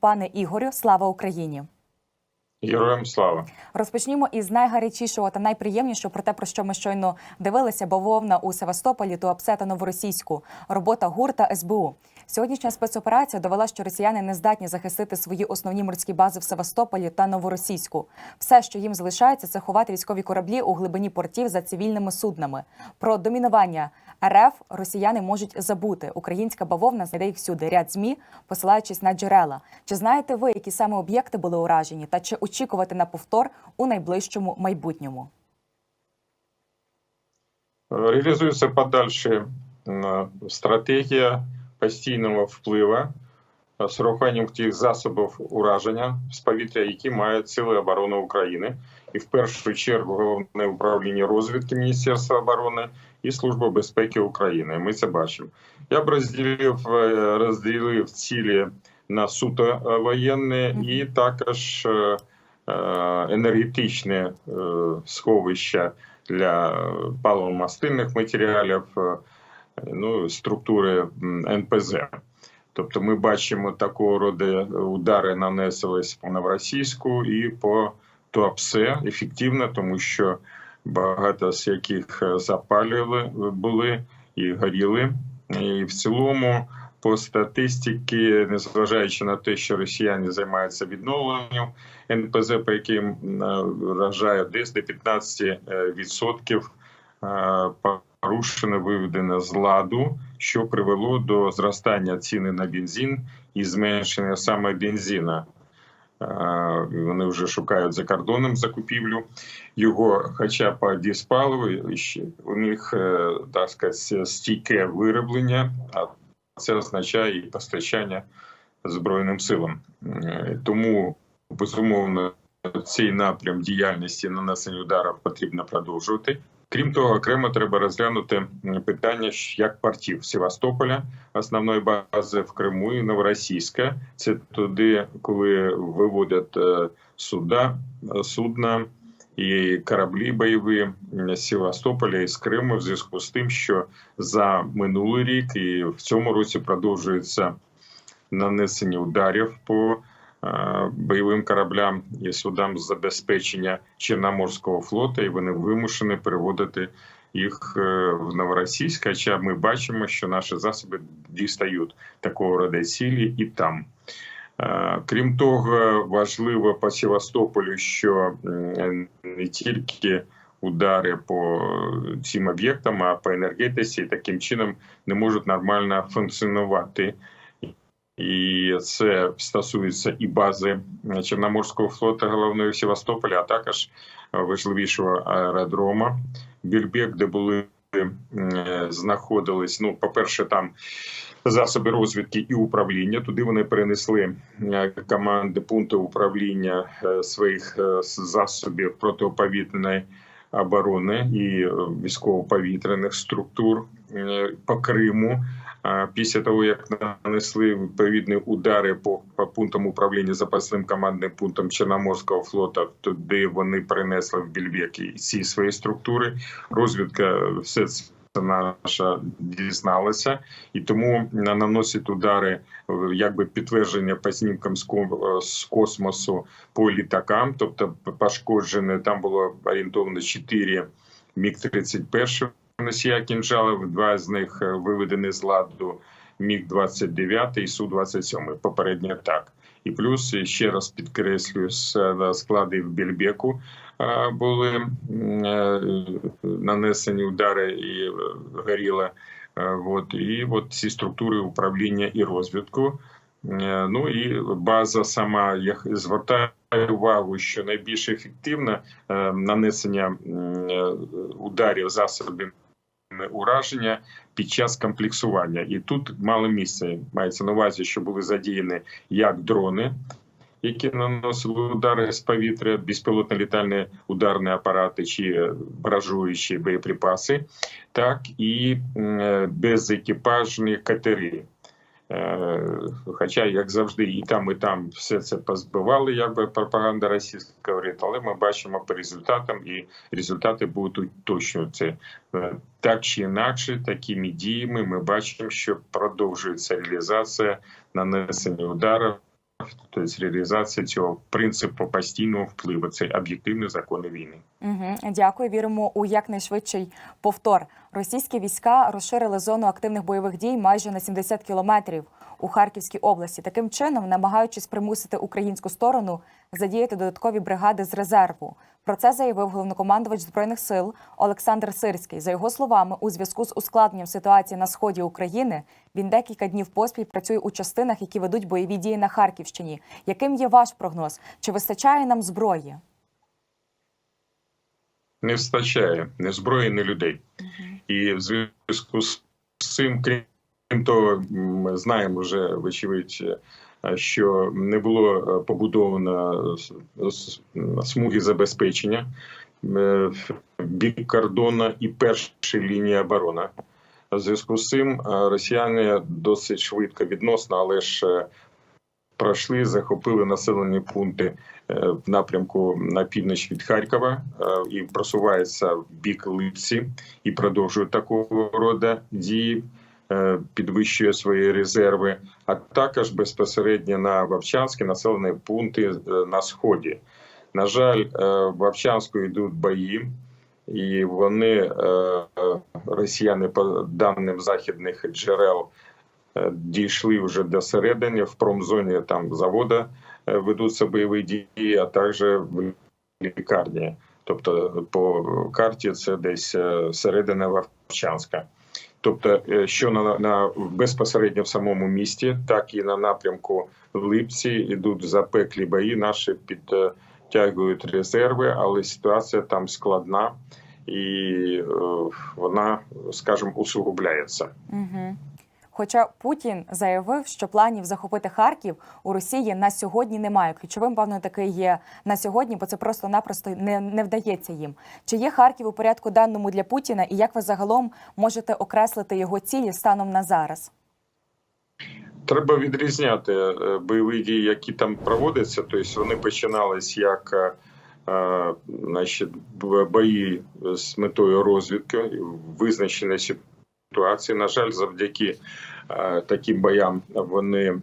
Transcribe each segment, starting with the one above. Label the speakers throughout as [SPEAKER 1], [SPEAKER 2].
[SPEAKER 1] Пане Ігорю, слава Україні!
[SPEAKER 2] Героям слава!
[SPEAKER 1] Розпочнімо із найгарячішого та найприємнішого про те, про що ми щойно дивилися. Бавовна у Севастополі, Туапсе та Новоросійську. Робота ГУР та СБУ. Сьогоднішня спецоперація довела, що росіяни не здатні захистити свої основні морські бази в Севастополі та Новоросійську. Все, що їм залишається, це ховати військові кораблі у глибині портів за цивільними суднами. Про домінування РФ росіяни можуть забути. Українська бавовна знайде їх всюди. Ряд змі, посилаючись на джерела. Чи знаєте ви, які саме об'єкти були уражені, та чи очікувати на повтор у найближчому майбутньому?
[SPEAKER 2] Реалізується подальша стратегія постійного впливу з урахуванням тих засобів ураження з повітря, які мають Сили оборони України, і в першу чергу головне управління розвідки Міністерства оборони і Служба безпеки України. Ми це бачимо. Я б розділив е, розділив цілі на суто е, воєнне і також е, енергетичне е, сховище для паливомастильних матеріалів, е, ну структури НПЗ. Тобто ми бачимо такого роду удари нанеслись по Новоросійську і по Туапсе ефективно, тому що багато з яких е, запалювали були і горіли. І в цілому, по статистиці, незважаючи на те, що росіяни займаються відновленням НПЗ, по яким е, вражає десь до 15% е, порушено виведено з ладу, що привело до зростання ціни на бензин і зменшення саме бензина. Е, Вони вже шукають за кордоном закупівлю його, хоча по діспаливу у них е, так сказати, стійке вироблення, а це означає і постачання Збройним силам. Е, Тому безумовно цей напрям діяльності нанесення ударів потрібно продовжувати. Крім того, окремо треба розглянути питання як портів Севастополя, основної бази в Криму і Новоросійська. Це туди, коли виводять е, суда, е, судна і кораблі бойові з Севастополя і Криму, в зв'язку з тим, що за минулий рік і в цьому році продовжується нанесення ударів по е, бойовим кораблям і судам забезпечення Чорноморського флоту, і вони вимушені переводити їх е, в Новоросійськ. Хоча ми бачимо, що наші засоби дістають такого роду цілі і там. Е, Крім того, важливо по Севастополю, що не тільки удари по цим об'єктам, а по енергетиці таким чином не можуть нормально функціонувати. І це стосується і бази Чорноморського флоту головної в Севастополі, а також важливішого аеродрома Більбек, де були е, знаходились. Ну, по-перше, там засоби розвідки і управління. Туди вони перенесли е, команди пункти управління е, своїх е, засобів протиповітряної оборони і військово-повітряних структур по Криму. Після того, як нанесли відповідні удари по, пунктам управління запасним командним пунктом Чорноморського флоту, туди вони перенесли в Більбек ці свої структури. Розвідка все це наша дізналася, і тому наносить удари, е, якби підтвердження по знімкам з космосу по літакам, тобто пошкоджене там було орієнтовно 4 міг 31 носія кінжалів, два з них е, виведені з ладу міг 29 і су 27 Попередньо так. І плюс е, ще раз підкреслюю з е, складів Більбеку е, були е, нанесені удари і е, горіла. Е, От і от ці структури управління і розвідку. Е, Ну і база сама я звертаю увагу, що найбільш ефективне е, нанесення е, ударів засобів ураження під час комплексування. І тут мало місця. Мається на увазі, що були задіяні як дрони, які наносили удари з повітря, безпілотно літальні ударні апарати чи баражуючі боєприпаси, так і безекіпажні катери. Е, Хоча, як завжди, і там, і там все це позбивали, якби пропаганда російська говорить, але ми бачимо по результатам, і результати будуть уточнюватися. Е, Так чи інакше, такими діями ми бачимо, що продовжується реалізація нанесення ударів тобто реалізація цього принципу постійного впливу. Це об'єктивні закони війни.
[SPEAKER 1] Угу, дякую. Віримо у якнайшвидший повтор. Російські війська розширили зону активних бойових дій майже на 70 кілометрів у Харківській області. Таким чином, намагаючись примусити українську сторону задіяти додаткові бригади з резерву. Про це заявив головнокомандувач збройних сил Олександр Сирський. За його словами, у зв'язку з ускладненням ситуації на сході України він декілька днів поспіль працює у частинах, які ведуть бойові дії на Харківщині. Яким є ваш прогноз? Чи вистачає нам зброї?
[SPEAKER 2] Не вистачає ні зброї, ні людей. І в зв'язку з цим, крім того, ми знаємо вже вочевидь, що не було е, побудовано с- смуги забезпечення е, бік кордону і першої лінії оборони. Зв'язку з цим е, росіяни досить швидко відносно, але ж е, пройшли, захопили населені пункти е, в напрямку на північ від Харкова е, і просуваються в бік Липці і продовжують такого роду дії, е, підвищує свої резерви, а також безпосередньо на Вовчанські населені пункти е, на сході. На жаль, е, в Вовчанську йдуть бої. І вони, е, е, росіяни, по даним західних джерел, е, дійшли вже до середини в промзоні там завода е, ведуться бойові дії, а також в лікарні. Тобто по карті це десь е, середина Вовчанська. Тобто, е, що на, на безпосередньо в самому місті, так і на напрямку в Липці йдуть запеклі бої. Наші підтягують резерви, але ситуація там складна і е, вона, скажімо, усугубляється.
[SPEAKER 1] Угу. Хоча Путін заявив, що планів захопити Харків у Росії на сьогодні немає. Ключовим, певно, таки є на сьогодні, бо це просто-напросто не, не вдається їм. Чи є Харків у порядку денному для Путіна, і як ви загалом можете окреслити його цілі станом на зараз?
[SPEAKER 2] Треба відрізняти е, бойові дії, які там проводяться. Тобто вони починались як е, е, значить, бої з метою розвідки, визначення ситуації. На жаль, завдяки е, таким боям вони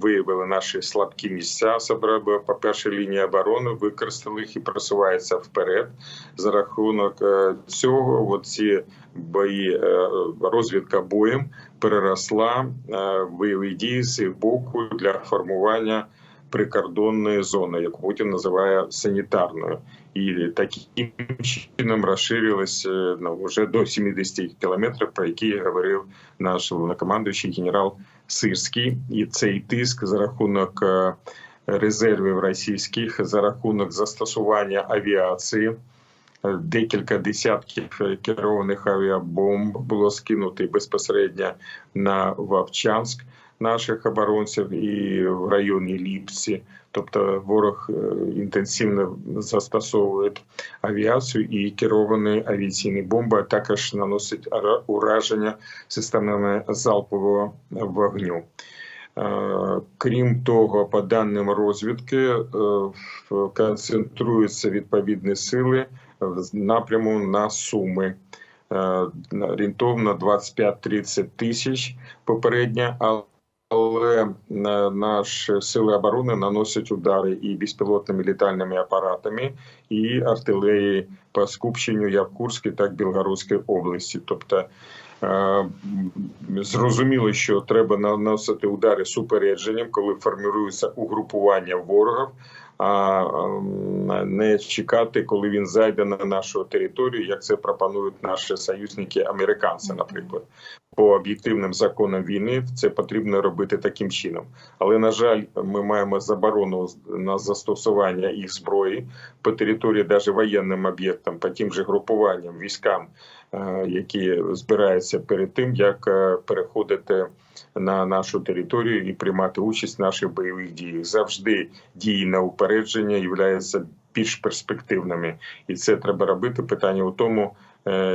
[SPEAKER 2] виявили наші слабкі місця. особливо по першій лінії оборони, використали їх і просуваються вперед. За рахунок е, цього, ці бої е, розвідка боєм переросла е, бойові дії з боку для формування прикордонної зони, яку Путін називає санітарною, і таким чином розширилась ну, вже до 70 кілометрів, про які говорив наш головнокомандуючий генерал Сирський, і цей тиск за рахунок е, резервів російських, за рахунок застосування авіації. Е, Декілька десятків е, керованих авіабомб було скинуто безпосередньо на Вовчанськ наших оборонців і в районі Ліпці. Тобто ворог е, інтенсивно застосовує авіацію і керовані авіаційні бомби, а також наносить ураження системами залпового вогню. Е, Крім того, по даним розвідки, е, концентруються відповідні сили в напряму на Суми. Орієнтовно 25-30 тисяч попередньо, але е, наші сили оборони наносять удари і безпілотними літальними апаратами, і артилерії по скупченню як Курській, так і Білгородській області. Тобто е, зрозуміло, що треба наносити удари з упередженням, коли формується угрупування ворогів, а ем, не чекати, коли він зайде на нашу територію, як це пропонують наші союзники американці, наприклад. По об'єктивним законам війни це потрібно робити таким чином. Але на жаль, ми маємо заборону на застосування їх зброї по території, навіть воєнним об'єктам, по тим же групуванням, військам, е, які збираються перед тим, як е, переходити на нашу територію і приймати участь в наших бойових діях. Завжди дії на упередження являються більш перспективними, і це треба робити. Питання у тому,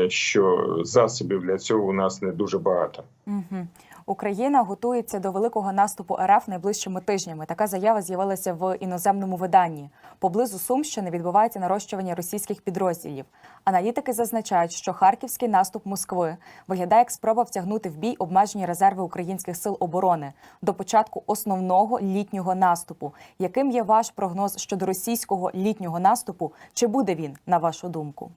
[SPEAKER 2] що засобів для цього у нас не дуже багато.
[SPEAKER 1] Угу. Україна готується до великого наступу РФ найближчими тижнями. Така заява з'явилася в іноземному виданні. Поблизу Сумщини відбувається нарощування російських підрозділів. Аналітики зазначають, що харківський наступ Москви виглядає як спроба втягнути в бій обмежені резерви українських сил оборони до початку основного літнього наступу. Яким є ваш прогноз щодо російського літнього наступу? Чи буде він на вашу думку?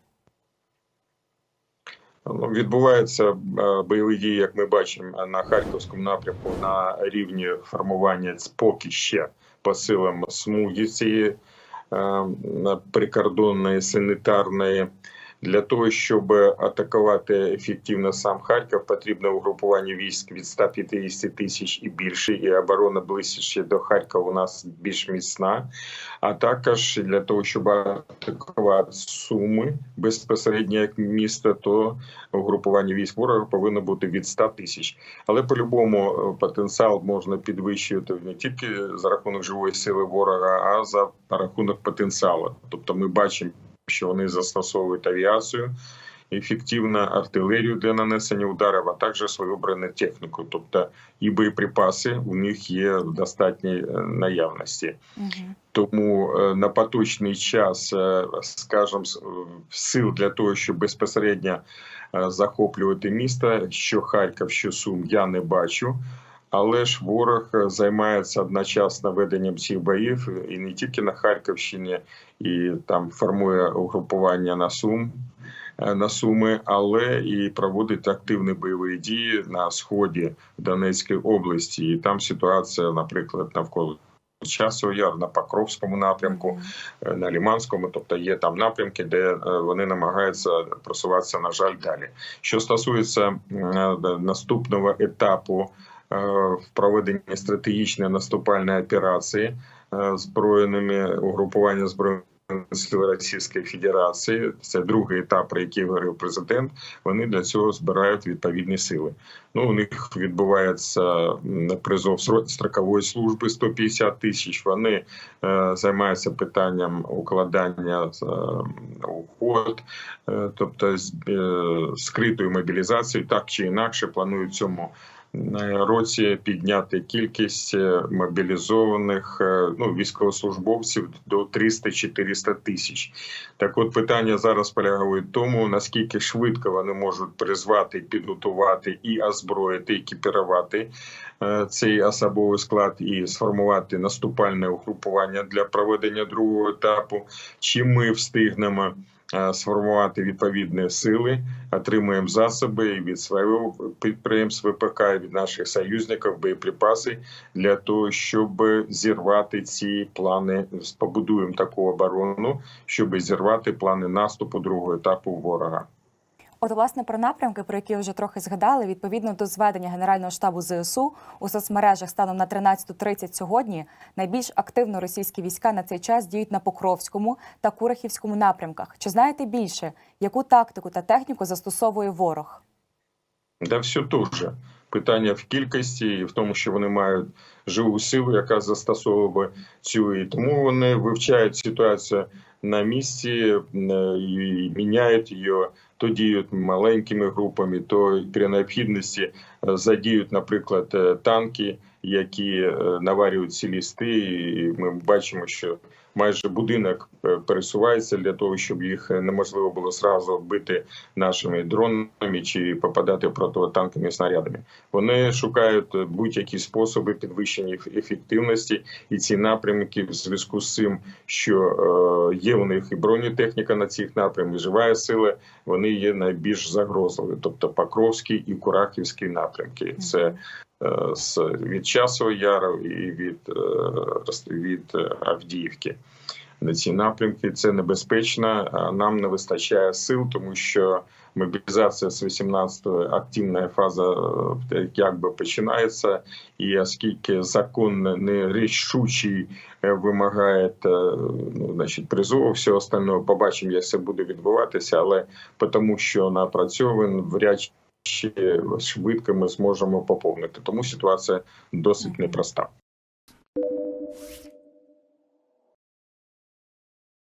[SPEAKER 2] Відбуваються е, бойові дії, як ми бачимо на харківському напрямку на рівні формування поки ще по силам смуги цієї е, прикордонної санітарної. Для того щоб атакувати ефективно сам Харків, потрібно угрупування військ від 150 тисяч і більше, і оборона ближче до Харкова у нас більш міцна. А також для того, щоб атакувати Суми безпосередньо як місто, то угрупування військ ворога повинно бути від 100 тисяч. Але по-любому потенціал можна підвищувати не тільки за рахунок живої сили ворога, а за рахунок потенціалу. Тобто, ми бачимо що вони застосовують авіацію, ефективну артилерію для нанесення ударів, а також свою бронетехніку. Тобто і боєприпаси у них є в достатній наявності.
[SPEAKER 1] Угу.
[SPEAKER 2] Тому на поточний час, скажімо, сил для того, щоб безпосередньо захоплювати місто, що Харків, що Сум, я не бачу. Але ж ворог займається одночасно веденням цих боїв і не тільки на Харківщині, і там формує угрупування на Сум на Суми, але і проводить активні бойові дії на сході Донецької області. І там ситуація, наприклад, навколо. Часу яр на Покровському напрямку, на Ліманському, тобто є там напрямки, де вони намагаються просуватися, на жаль, далі. Що стосується наступного етапу в проведенні стратегічної наступальної операції збройними угрупування збройних сил Російської Федерації. Це другий етап, про який говорив президент. Вони для цього збирають відповідні сили. Ну у них відбувається призов строкової служби 150 тисяч. Вони е, займаються питанням укладання е, уход, е, тобто е, скритою мобілізацією, так чи інакше планують цьому році підняти кількість мобілізованих ну, військовослужбовців до 300-400 тисяч. Так, от питання зараз полягає в тому, наскільки швидко вони можуть призвати, підготувати і озброїти, екіпірувати цей особовий склад і сформувати наступальне угрупування для проведення другого етапу. Чи ми встигнемо? Сформувати відповідні сили, отримуємо засоби від своєї підприємств ВПК, від наших союзників, боєприпаси для того, щоб зірвати ці плани. Побудуємо таку оборону, щоб зірвати плани наступу другого етапу ворога.
[SPEAKER 1] От, власне, про напрямки, про які вже трохи згадали, відповідно до зведення Генерального штабу ЗСУ у соцмережах станом на 13.30 сьогодні найбільш активно російські війська на цей час діють на Покровському та Курахівському напрямках. Чи знаєте більше, яку тактику та техніку застосовує ворог?
[SPEAKER 2] Да, все дуже питання в кількості і в тому, що вони мають живу силу, яка застосовує цю і тому вони вивчають ситуацію на місці і міняють її, то діють маленькими групами, то при необхідності задіють, наприклад, танки, які наварюють ці лісти. І ми бачимо, що майже будинок пересувається для того, щоб їх неможливо було зразу вбити нашими дронами чи попадати протитанковими снарядами. Вони шукають будь-які способи підвищення ефективності і ці напрямки в зв'язку з цим, що є у них і бронетехніка на цих напрямках, і жива сила. Вони є найбільш загрозливі, тобто Покровський і Курахівський напрямки. Це з від часу яру і від, від Авдіївки. На ці напрямки це небезпечно. Нам не вистачає сил, тому що мобілізація з 18-ї активна фаза якби починається, і оскільки закон нерішучий вимагає ну, значить, призову, все остального побачимо, як це буде відбуватися, але тому, що напрацьований вряд ще швидко ми зможемо поповнити. Тому ситуація досить непроста.